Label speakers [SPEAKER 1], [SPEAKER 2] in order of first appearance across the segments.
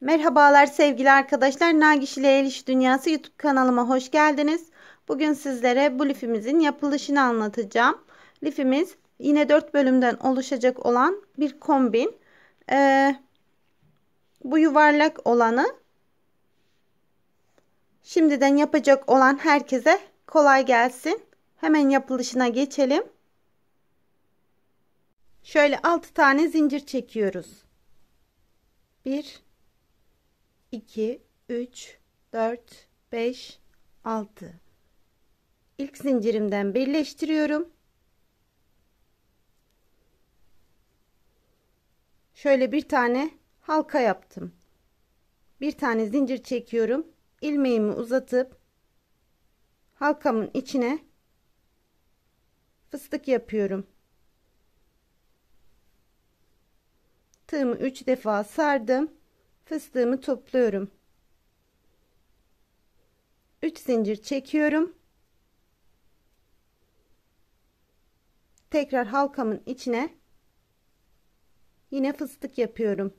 [SPEAKER 1] Merhabalar sevgili arkadaşlar. Nagiş ile El Dünyası YouTube kanalıma hoş geldiniz. Bugün sizlere bu lifimizin yapılışını anlatacağım. Lifimiz yine 4 bölümden oluşacak olan bir kombin. Ee, bu yuvarlak olanı şimdiden yapacak olan herkese kolay gelsin. Hemen yapılışına geçelim. Şöyle 6 tane zincir çekiyoruz. 1 2 3 4 5 6 İlk zincirimden birleştiriyorum. Şöyle bir tane halka yaptım. Bir tane zincir çekiyorum. ilmeğimi uzatıp halkamın içine fıstık yapıyorum. Tığımı 3 defa sardım fıstığımı topluyorum. 3 zincir çekiyorum. Tekrar halkamın içine yine fıstık yapıyorum.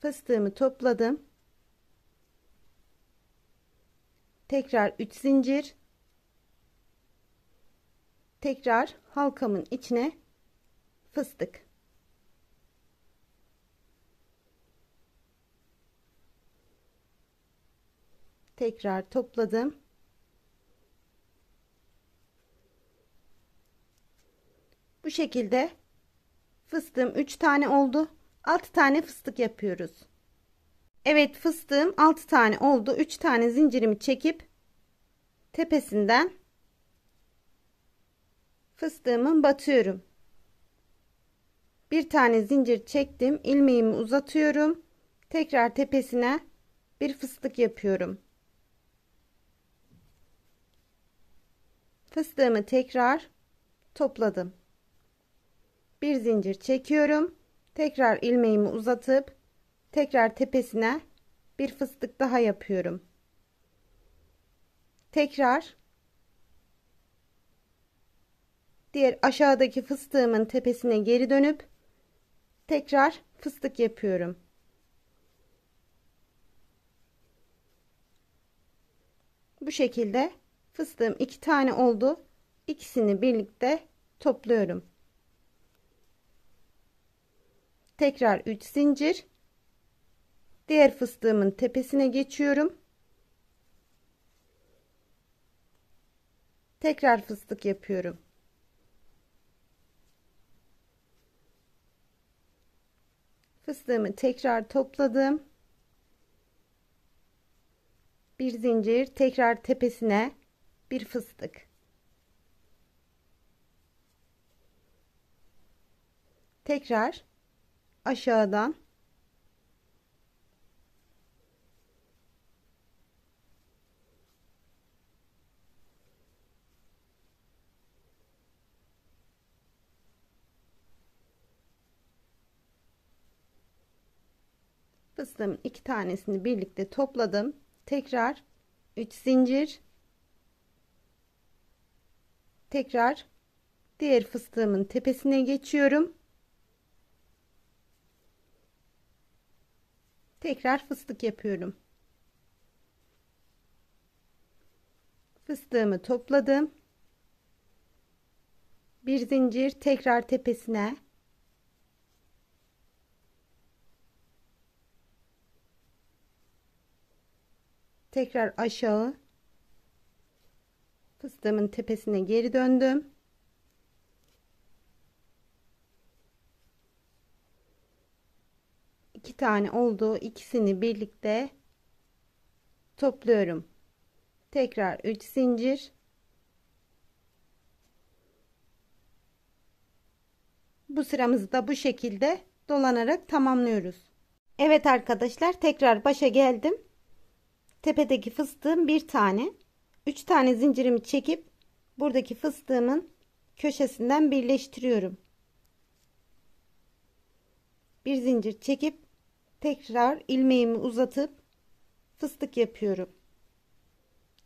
[SPEAKER 1] Fıstığımı topladım. Tekrar 3 zincir tekrar halkamın içine fıstık. Tekrar topladım. Bu şekilde fıstığım 3 tane oldu. 6 tane fıstık yapıyoruz. Evet fıstığım 6 tane oldu. 3 tane zincirimi çekip tepesinden fıstığımı batıyorum. Bir tane zincir çektim. ilmeğimi uzatıyorum. Tekrar tepesine bir fıstık yapıyorum. Fıstığımı tekrar topladım. Bir zincir çekiyorum. Tekrar ilmeğimi uzatıp tekrar tepesine bir fıstık daha yapıyorum. Tekrar diğer aşağıdaki fıstığımın tepesine geri dönüp tekrar fıstık yapıyorum. Bu şekilde fıstığım iki tane oldu. İkisini birlikte topluyorum. Tekrar 3 zincir. Diğer fıstığımın tepesine geçiyorum. Tekrar fıstık yapıyorum. Fıstığımı tekrar topladım. Bir zincir tekrar tepesine bir fıstık. Tekrar aşağıdan fıstığımın iki tanesini birlikte topladım. Tekrar 3 zincir. Tekrar diğer fıstığımın tepesine geçiyorum. Tekrar fıstık yapıyorum. Fıstığımı topladım. Bir zincir tekrar tepesine tekrar aşağı fıstığımın tepesine geri döndüm. İki tane oldu. İkisini birlikte topluyorum. Tekrar 3 zincir. Bu sıramızı da bu şekilde dolanarak tamamlıyoruz. Evet arkadaşlar tekrar başa geldim tepedeki fıstığım bir tane. Üç tane zincirimi çekip buradaki fıstığımın köşesinden birleştiriyorum. Bir zincir çekip tekrar ilmeğimi uzatıp fıstık yapıyorum.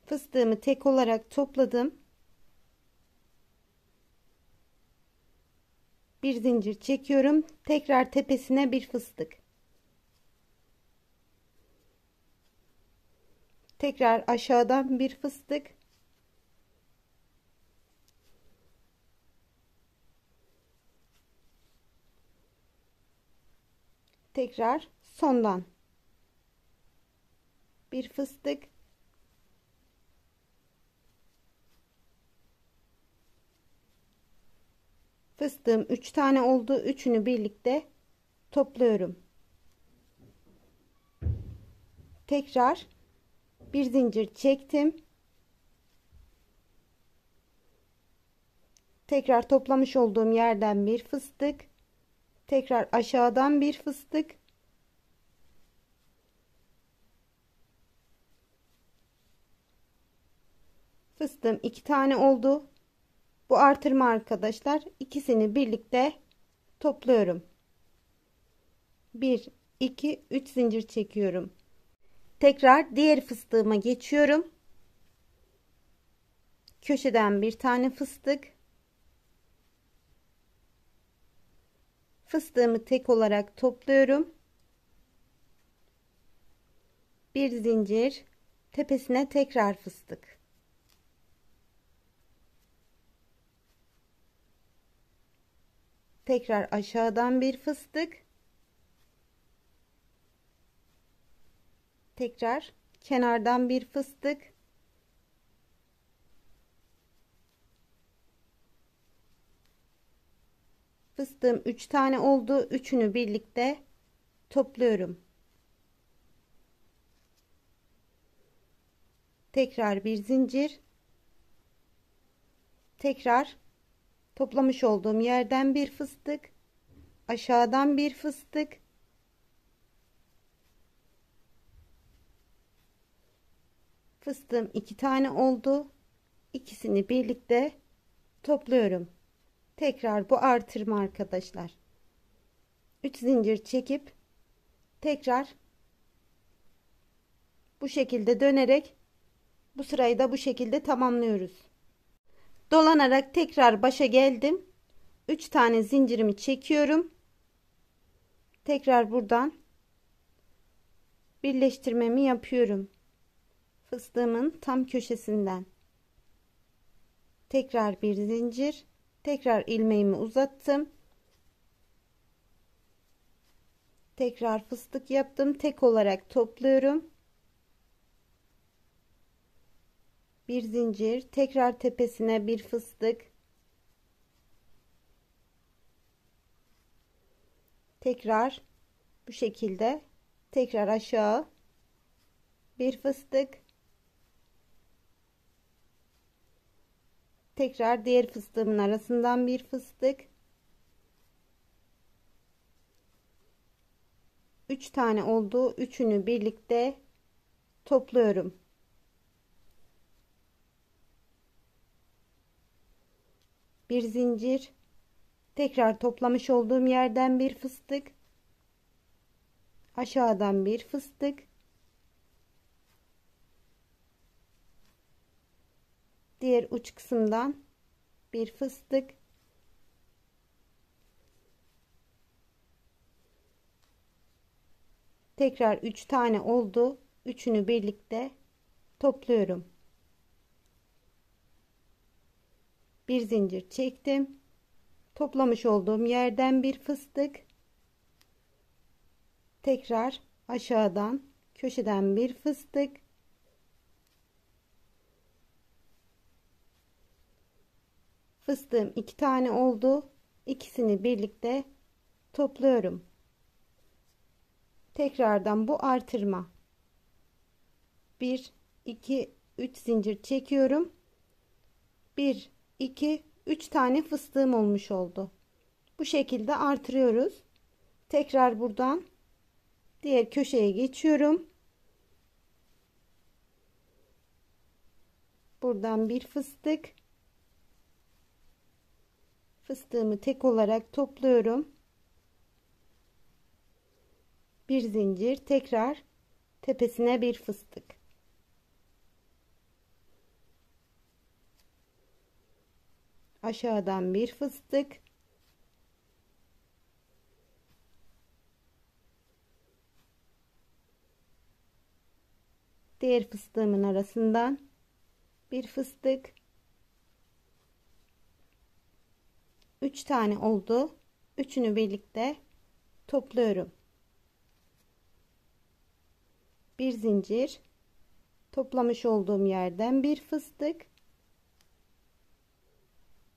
[SPEAKER 1] Fıstığımı tek olarak topladım. bir zincir çekiyorum tekrar tepesine bir fıstık tekrar aşağıdan bir fıstık. Tekrar sondan bir fıstık. Fıstığım 3 tane oldu. Üçünü birlikte topluyorum. Tekrar bir zincir çektim. Tekrar toplamış olduğum yerden bir fıstık. Tekrar aşağıdan bir fıstık. Fıstığım iki tane oldu. Bu artırma arkadaşlar. İkisini birlikte topluyorum. 1 2 3 zincir çekiyorum tekrar diğer fıstığıma geçiyorum. Köşeden bir tane fıstık. Fıstığımı tek olarak topluyorum. Bir zincir tepesine tekrar fıstık. Tekrar aşağıdan bir fıstık tekrar kenardan bir fıstık. Fıstığım 3 tane oldu. Üçünü birlikte topluyorum. Tekrar bir zincir. Tekrar toplamış olduğum yerden bir fıstık. Aşağıdan bir fıstık fıstığım iki tane oldu. İkisini birlikte topluyorum. Tekrar bu artırma arkadaşlar. 3 zincir çekip tekrar bu şekilde dönerek bu sırayı da bu şekilde tamamlıyoruz. Dolanarak tekrar başa geldim. 3 tane zincirimi çekiyorum. Tekrar buradan birleştirmemi yapıyorum fıstığımın tam köşesinden. Tekrar bir zincir tekrar ilmeğimi uzattım. Tekrar fıstık yaptım tek olarak topluyorum. Bir zincir tekrar tepesine bir fıstık. Tekrar bu şekilde tekrar aşağı bir fıstık tekrar diğer fıstığımın arasından bir fıstık. 3 tane oldu. Üçünü birlikte topluyorum. Bir zincir. Tekrar toplamış olduğum yerden bir fıstık. Aşağıdan bir fıstık diğer uç kısımdan bir fıstık. Tekrar 3 tane oldu. Üçünü birlikte topluyorum. Bir zincir çektim. Toplamış olduğum yerden bir fıstık. Tekrar aşağıdan köşeden bir fıstık fıstığım iki tane oldu. İkisini birlikte topluyorum. Tekrardan bu artırma. 1 2 3 zincir çekiyorum. 1 2 3 tane fıstığım olmuş oldu. Bu şekilde artırıyoruz. Tekrar buradan diğer köşeye geçiyorum. Buradan bir fıstık fıstığımı tek olarak topluyorum. Bir zincir tekrar tepesine bir fıstık. Aşağıdan bir fıstık. Diğer fıstığımın arasından bir fıstık. 3 tane oldu. Üçünü birlikte topluyorum. Bir zincir toplamış olduğum yerden bir fıstık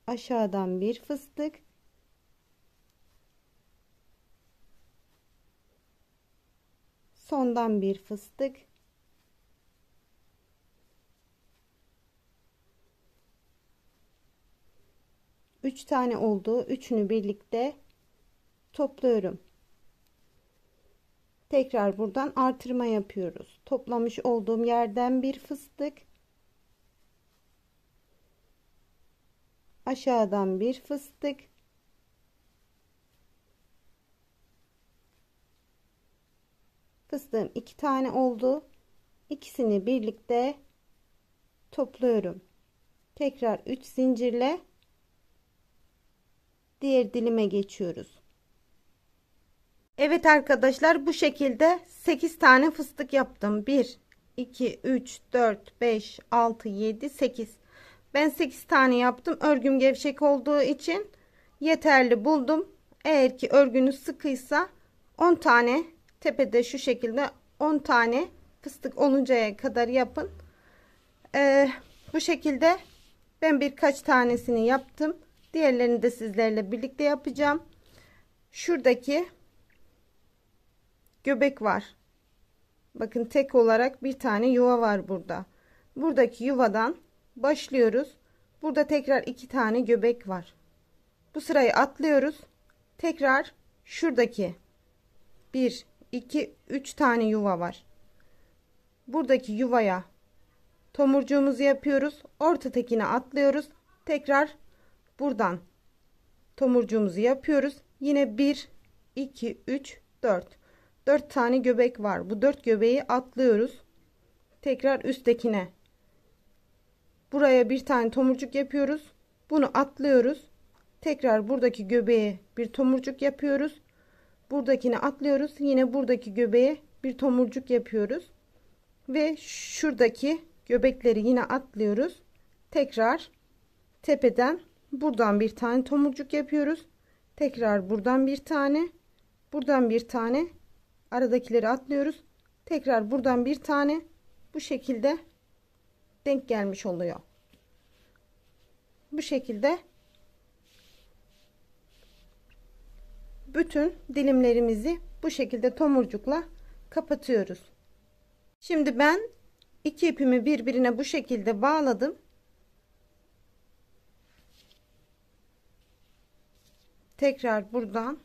[SPEAKER 1] aşağıdan bir fıstık sondan bir fıstık üç tane oldu üçünü birlikte topluyorum. Tekrar buradan artırma yapıyoruz. Toplamış olduğum yerden bir fıstık. Aşağıdan bir fıstık. Fıstığım iki tane oldu. İkisini birlikte topluyorum. Tekrar 3 zincirle diğer dilime geçiyoruz. Evet arkadaşlar bu şekilde 8 tane fıstık yaptım. 1 2 3 4 5 6 7 8 ben 8 tane yaptım. Örgüm gevşek olduğu için yeterli buldum. Eğer ki örgünüz sıkıysa 10 tane tepede şu şekilde 10 tane fıstık oluncaya kadar yapın. Ee, bu şekilde ben birkaç tanesini yaptım. Diğerlerini de sizlerle birlikte yapacağım. Şuradaki göbek var. Bakın tek olarak bir tane yuva var burada. Buradaki yuvadan başlıyoruz. Burada tekrar iki tane göbek var. Bu sırayı atlıyoruz. Tekrar şuradaki 1 2 3 tane yuva var. Buradaki yuvaya tomurcuğumuzu yapıyoruz. Ortatekine atlıyoruz. Tekrar buradan tomurcuğumuzu yapıyoruz. Yine 1 2 3 4 4 tane göbek var. Bu 4 göbeği atlıyoruz. Tekrar üsttekine. Buraya bir tane tomurcuk yapıyoruz. Bunu atlıyoruz. Tekrar buradaki göbeğe bir tomurcuk yapıyoruz. Buradakini atlıyoruz. Yine buradaki göbeğe bir tomurcuk yapıyoruz. Ve şuradaki göbekleri yine atlıyoruz. Tekrar tepeden buradan bir tane tomurcuk yapıyoruz. Tekrar buradan bir tane, buradan bir tane aradakileri atlıyoruz. Tekrar buradan bir tane bu şekilde denk gelmiş oluyor. Bu şekilde bütün dilimlerimizi bu şekilde tomurcukla kapatıyoruz. Şimdi ben iki ipimi birbirine bu şekilde bağladım. Tekrar buradan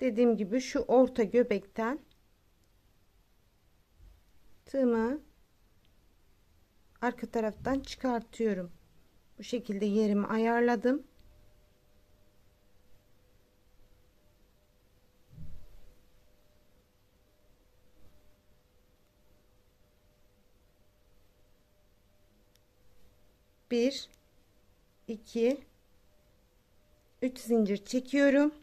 [SPEAKER 1] dediğim gibi şu orta göbekten tığımı arka taraftan çıkartıyorum. Bu şekilde yerimi ayarladım. Bir, iki, üç zincir çekiyorum.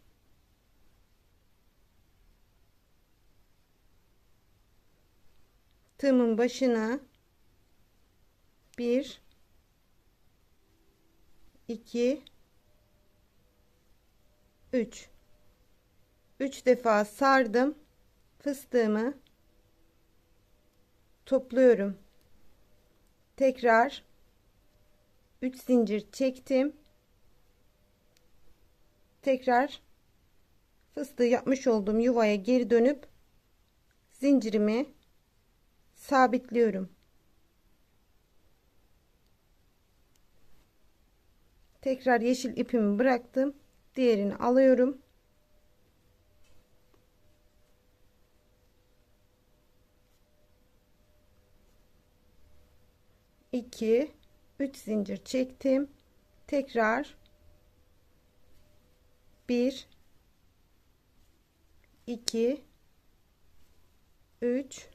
[SPEAKER 1] Tığımın başına bir 2 3 3 defa sardım. Fıstığımı topluyorum. Tekrar 3 zincir çektim. Tekrar fıstığı yapmış olduğum yuvaya geri dönüp zincirimi sabitliyorum. Tekrar yeşil ipimi bıraktım. Diğerini alıyorum. İki üç zincir çektim tekrar bir iki üç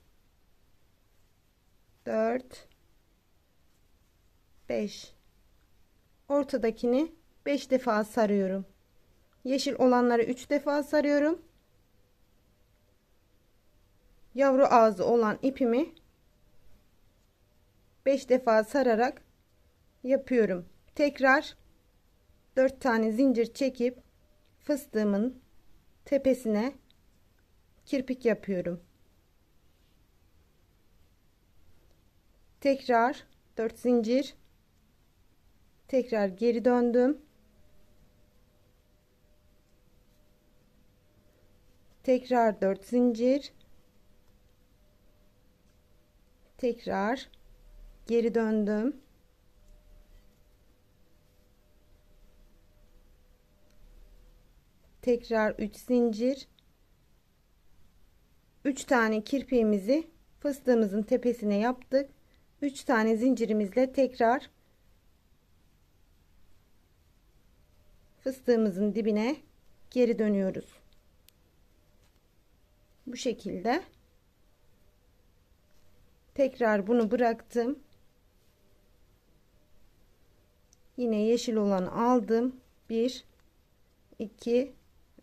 [SPEAKER 1] dört beş ortadakini 5 defa sarıyorum. Yeşil olanları 3 defa sarıyorum. yavru ağzı olan ipimi 5 defa sararak yapıyorum. Tekrar 4 tane zincir çekip fıstığımın tepesine kirpik yapıyorum. Tekrar 4 zincir tekrar geri döndüm. Tekrar 4 zincir tekrar geri döndüm. Tekrar 3 zincir 3 tane kirpiğimizi fıstığımızın tepesine yaptık. 3 tane zincirimizle tekrar fıstığımızın dibine geri dönüyoruz. Bu şekilde tekrar bunu bıraktım. Yine yeşil olan aldım. 1 2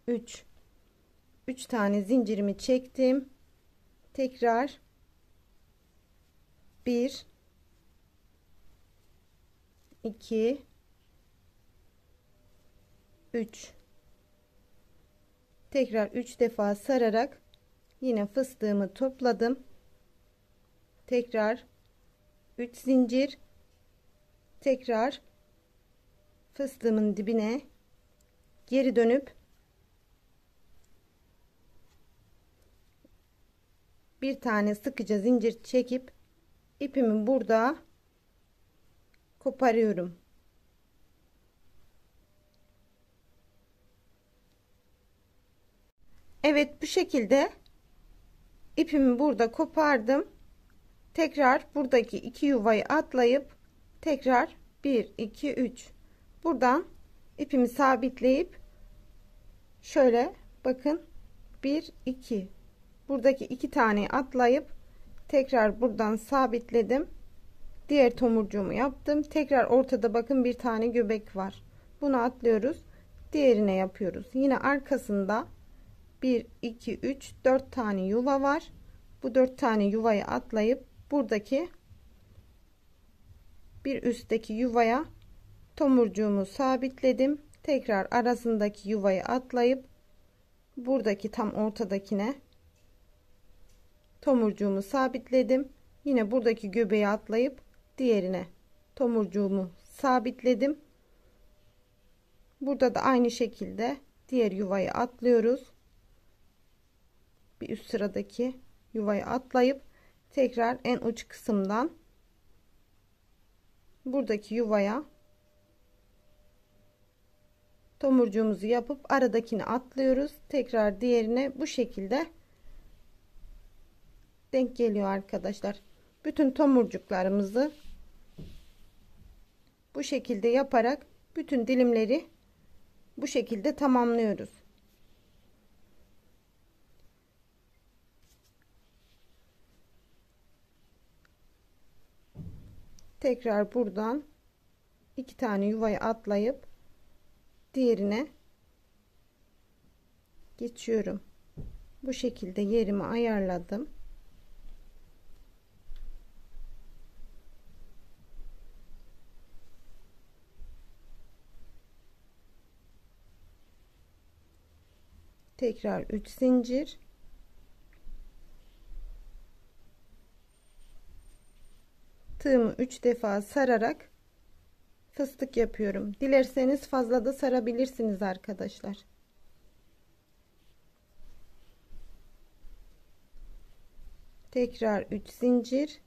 [SPEAKER 1] 3 3 tane zincirimi çektim. Tekrar. 1 2 3 tekrar 3 defa sararak yine fıstığımı topladım. Tekrar 3 zincir. Tekrar fıstığımın dibine geri dönüp bir tane sıkıca zincir çekip ipimi burada koparıyorum. Evet bu şekilde ipimi burada kopardım. Tekrar buradaki iki yuvayı atlayıp tekrar 1 2 3 buradan ipimi sabitleyip şöyle bakın 1 2 buradaki iki tane atlayıp tekrar buradan sabitledim. Diğer tomurcuğumu yaptım. Tekrar ortada bakın bir tane göbek var. Bunu atlıyoruz. Diğerine yapıyoruz. Yine arkasında 1 2 3 4 tane yuva var. Bu 4 tane yuvayı atlayıp buradaki bir üstteki yuvaya tomurcuğumu sabitledim. Tekrar arasındaki yuvayı atlayıp buradaki tam ortadakine tomurcuğumu sabitledim. Yine buradaki göbeği atlayıp diğerine tomurcuğumu sabitledim. Burada da aynı şekilde diğer yuvayı atlıyoruz. Bir üst sıradaki yuvayı atlayıp tekrar en uç kısımdan buradaki yuvaya tomurcuğumuzu yapıp aradakini atlıyoruz. Tekrar diğerine bu şekilde denk geliyor arkadaşlar. Bütün tomurcuklarımızı bu şekilde yaparak bütün dilimleri bu şekilde tamamlıyoruz. Tekrar buradan iki tane yuvayı atlayıp diğerine geçiyorum. Bu şekilde yerimi ayarladım tekrar 3 zincir tığımı 3 defa sararak fıstık yapıyorum. Dilerseniz fazla da sarabilirsiniz arkadaşlar. Tekrar 3 zincir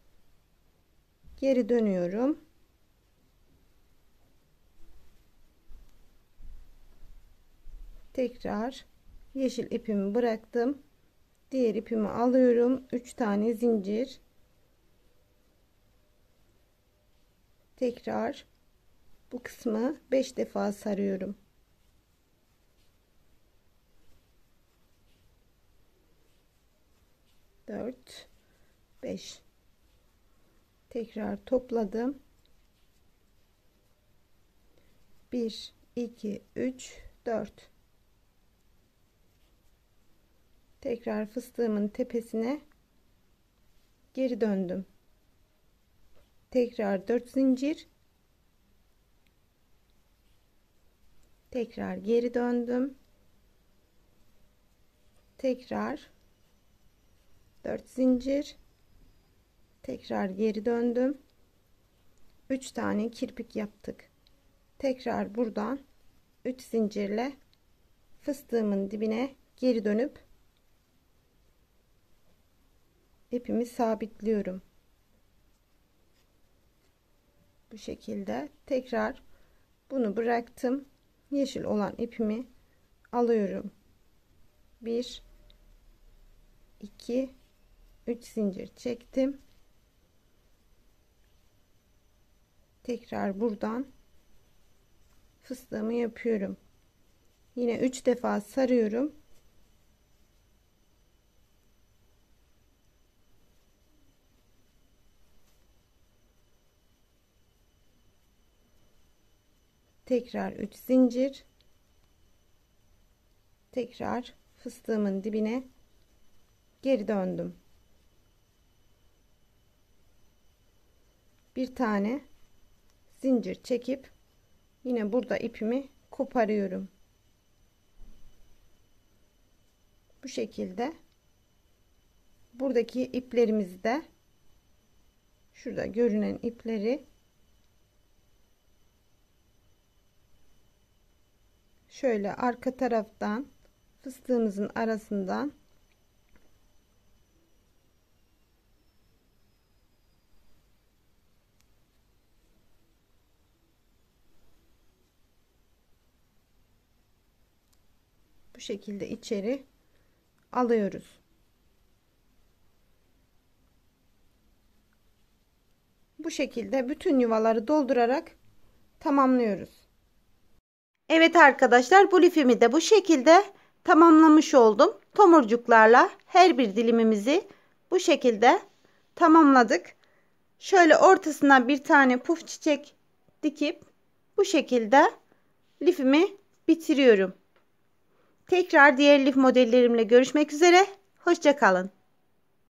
[SPEAKER 1] geri dönüyorum. Tekrar yeşil ipimi bıraktım. Diğer ipimi alıyorum. 3 tane zincir tekrar bu kısmı 5 defa sarıyorum. Dört, beş. Tekrar topladım. Bir, iki, üç, dört. Tekrar fıstığımın tepesine geri döndüm. Tekrar 4 zincir. Tekrar geri döndüm. Tekrar 4 zincir. Tekrar geri döndüm. 3 tane kirpik yaptık. Tekrar buradan 3 zincirle fıstığımın dibine geri dönüp ipimi sabitliyorum. Bu şekilde tekrar bunu bıraktım. Yeşil olan ipimi alıyorum. 1 2 3 zincir çektim. Tekrar buradan fıstığımı yapıyorum. Yine 3 defa sarıyorum tekrar 3 zincir. Tekrar fıstığımın dibine geri döndüm. Bir tane zincir çekip yine burada ipimi koparıyorum. Bu şekilde buradaki iplerimizi de şurada görünen ipleri şöyle arka taraftan fıstığımızın arasından bu şekilde içeri alıyoruz. Bu şekilde bütün yuvaları doldurarak tamamlıyoruz. Evet arkadaşlar bu lifimi de bu şekilde tamamlamış oldum. Tomurcuklarla her bir dilimimizi bu şekilde tamamladık. Şöyle ortasına bir tane puf çiçek dikip bu şekilde lifimi bitiriyorum. Tekrar diğer lif modellerimle görüşmek üzere. Hoşçakalın.